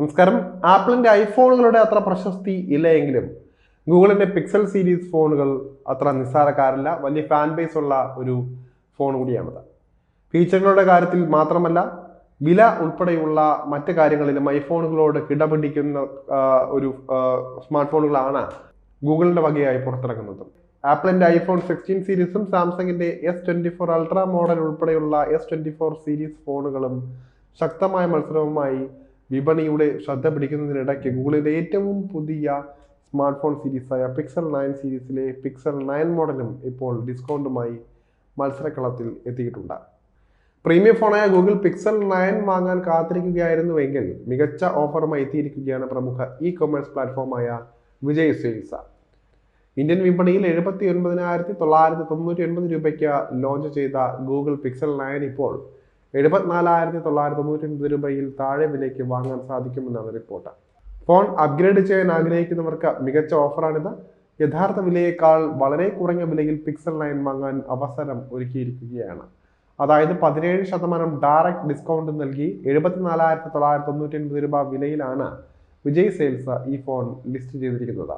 നമസ്കാരം. ആപ്പിളിന്റെ ഐഫോണുകളുടെ അത്ര പ്രശസ്തി ഇല്ലയെങ്കിലും ഗൂഗിളിന്റെ പിക്സൽ സീരീസ് ഫോണുകൾ അത്ര നിസ്സാരക്കാരല്ല. വലിയ ഫാൻ ബേസ് ഉള്ള ഒരു ഫോൺ കൂടിയാണത്. ഫീച്ചറുകളുടെ കാര്യത്തിൽ മാത്രമല്ല വില ഉൾപ്പെടെയുള്ള മറ്റ് കാര്യങ്ങളിലും ഐഫോണുകളോട് കിടപിടിക്കുന്ന ഒരു സ്മാർട്ട് ഫോണുകളാണ് ഗൂഗിളിന്റെ വകയായി പുറത്തിറങ്ങുന്നത്. ആപ്പിളിന്റെ ഐഫോൺ സിക്സ്റ്റീൻ സീരീസും സാംസങ്ങിന്റെ S twenty four ultra model ഉൾപ്പെടെയുള്ള എസ് ട്വന്റി ഫോർ സീരീസ് ഫോണുകളും ശക്തമായ മത്സരവുമായി വിപണിയുടെ ശ്രദ്ധ പിടിക്കുന്നതിനിടയ്ക്ക് ഗൂഗിളിന്റെ ഏറ്റവും പുതിയ സ്മാർട്ട് ഫോൺ സീരീസായ പിക്സൽ നയൻ സീരീസിലെ പിക്സൽ നയൻ മോഡലും ഇപ്പോൾ ഡിസ്കൗണ്ടുമായി മത്സരക്കളത്തിൽ എത്തിയിട്ടുണ്ട്. പ്രീമിയം ഫോണായ ഗൂഗിൾ പിക്സൽ നയൻ വാങ്ങാൻ കാത്തിരിക്കുകയായിരുന്നുവെങ്കിൽ മികച്ച ഓഫറുമായി എത്തിയിരിക്കുകയാണ് പ്രമുഖ ഇ കൊമേഴ്സ് പ്ലാറ്റ്ഫോമായ വിജയ് സെയിൽസ് ഇന്ത്യൻ വിപണിയിൽ എഴുപത്തി ഒൻപതിനായിരത്തി തൊള്ളായിരത്തി തൊണ്ണൂറ്റി ഒൻപത് രൂപയ്ക്ക് ലോഞ്ച് ചെയ്ത ഗൂഗിൾ പിക്സൽ നയൻ ഇപ്പോൾ എഴുപത്തിനാലായിരത്തി തൊള്ളായിരത്തി തൊണ്ണൂറ്റി രൂപയിൽ താഴെ വിലയ്ക്ക് വാങ്ങാൻ സാധിക്കുമെന്നാണ് റിപ്പോർട്ട്. ഫോൺ അപ്ഗ്രേഡ് ചെയ്യാൻ ആഗ്രഹിക്കുന്നവർക്ക് മികച്ച ഓഫറാണിത്. യഥാർത്ഥ വിലയേക്കാൾ വളരെ കുറഞ്ഞ വിലയിൽ പിക്സൽ നയൻ വാങ്ങാൻ അവസരം ഒരുക്കിയിരിക്കുകയാണ്. അതായത് പതിനേഴ് ശതമാനം ഡയറക്റ്റ് ഡിസ്കൗണ്ട് നൽകി എഴുപത്തിനാലായിരത്തി തൊള്ളായിരത്തി തൊണ്ണൂറ്റി ഒൻപത് രൂപ വിലയിലാണ് വിജയ് സെയിൽസ് ഈ ഫോൺ ലിസ്റ്റ് ചെയ്തിരിക്കുന്നത്.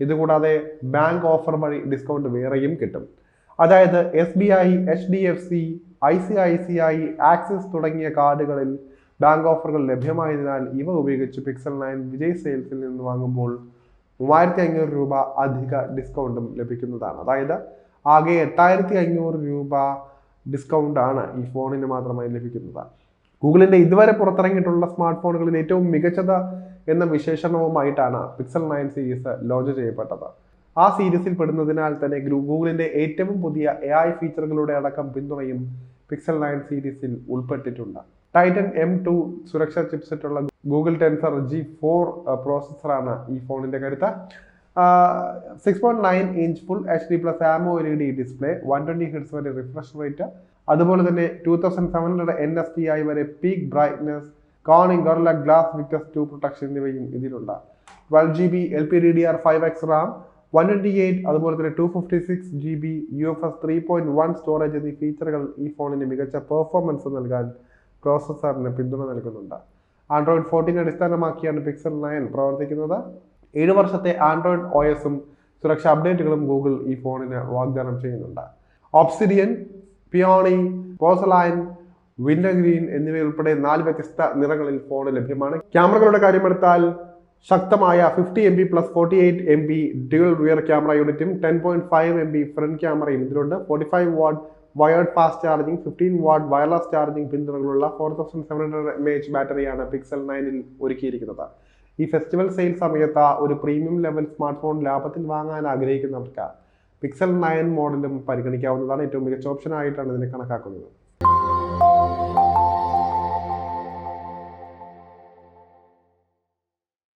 ഇതുകൂടാതെ ബാങ്ക് ഓഫർ വഴി ഡിസ്കൗണ്ട് വേറെയും കിട്ടും. അതായത് S B I H D F C I C I C I Axis തുടങ്ങിയ കാർഡുകളിൽ ബാങ്ക് ഓഫറുകൾ ലഭ്യമായതിനാൽ ഇവ ഉപയോഗിച്ച് പിക്സൽ നയൻ വിജയ് സെയിൽസിൽ നിന്ന് വാങ്ങുമ്പോൾ മൂവായിരത്തി അഞ്ഞൂറ് രൂപ അധിക ഡിസ്കൗണ്ടും ലഭിക്കുന്നതാണ്. അതായത് ആകെ എട്ടായിരത്തി അഞ്ഞൂറ് രൂപ ഡിസ്കൗണ്ട് ആണ് ഈ ഫോണിന് മാത്രമായി ലഭിക്കുന്നത്. ഗൂഗിളിന്റെ ഇതുവരെ പുറത്തിറങ്ങിയിട്ടുള്ള സ്മാർട്ട് ഫോണുകളിൽ ഏറ്റവും മികച്ചത് എന്ന വിശേഷണവുമായിട്ടാണ് പിക്സൽ നയൻ സീരീസ് ലോഞ്ച് ചെയ്യപ്പെട്ടത്. ആ സീരീസിൽ പെടുന്നതിനാൽ തന്നെ ഗൂഗിളിന്റെ ഏറ്റവും പുതിയ എ ഐ ഫീച്ചറുകളുടെ അടക്കം പിന്തുണയും പിക്സൽ നയൻ സീരീസിൽ ഉൾപ്പെട്ടിട്ടുണ്ട്. ടൈറ്റൻ എം ടു സുരക്ഷാ ചിപ്സെറ്റുള്ള ഗൂഗിൾ ടെൻസർ ജി ഫോർ പ്രോസസ്സറാണ് ഈ ഫോണിന്റെ കരുത്ത്. Six point nine inch full H D plus AMOLED display one twenty hertz വരെ റിഫ്രഷ് റേറ്റ് അതുപോലെ തന്നെ two thousand seven hundred N S T ആയി വരെ peak brightness Corning Gorilla glass Victus two protection എന്നിവയും ഇതിലുണ്ട്. Twelve G B L P D D R five X RAM one twenty eight അതുപോലെ തന്നെ two fifty six G B U F S three point one storage എന്നീ ഫീച്ചറുകൾ ഈ ഫോണിന് മികച്ച performance നൽകാൻ പ്രോസസ്സറിന് പിന്തുണ നൽകുന്നുണ്ട്. ആൻഡ്രോയിഡ് ഫോർട്ടീൻ അടിസ്ഥാനമാക്കിയാണ് പിക്സൽ നയൻ പ്രവർത്തിക്കുന്നത്. ഏഴ് വർഷത്തെ ആൻഡ്രോയിഡ് ഒ എസും സുരക്ഷാ അപ്ഡേറ്റുകളും ഗൂഗിൾ ഈ ഫോണിന് വാഗ്ദാനം ചെയ്യുന്നുണ്ട്. Obsidian peony porcelain winter green എന്നിവയുൾപ്പെടെ നാല് വ്യത്യസ്ത നിറങ്ങളിൽ ഫോൺ ലഭ്യമാണ്. ക്യാമറകളുടെ കാര്യമെടുത്താൽ ശക്തമായ fifty M B plus forty eight M B dual rear camera യൂണിറ്റും ten point five M B front ക്യാമറയും ഇതിലുണ്ട്. Forty five watt wired fast charging fifteen watt wireless charging പിന്തുണകളുള്ള four thousand seven hundred M H ബാറ്ററിയാണ് Pixel നയനിൽ ഒരുക്കിയിരിക്കുന്നത്. ഈ festival sale സമയത്ത് ഒരു premium level smart phone ലാഭത്തിൽ വാങ്ങാൻ ആഗ്രഹിക്കുന്നവർക്ക് പിക്സൽ നയൻ മോഡലും പരിഗണിക്കാവുന്നതാണ് ഏറ്റവും മികച്ച ഓപ്ഷനായിട്ടാണ് ഇതിനെ കണക്കാക്കുന്നത്.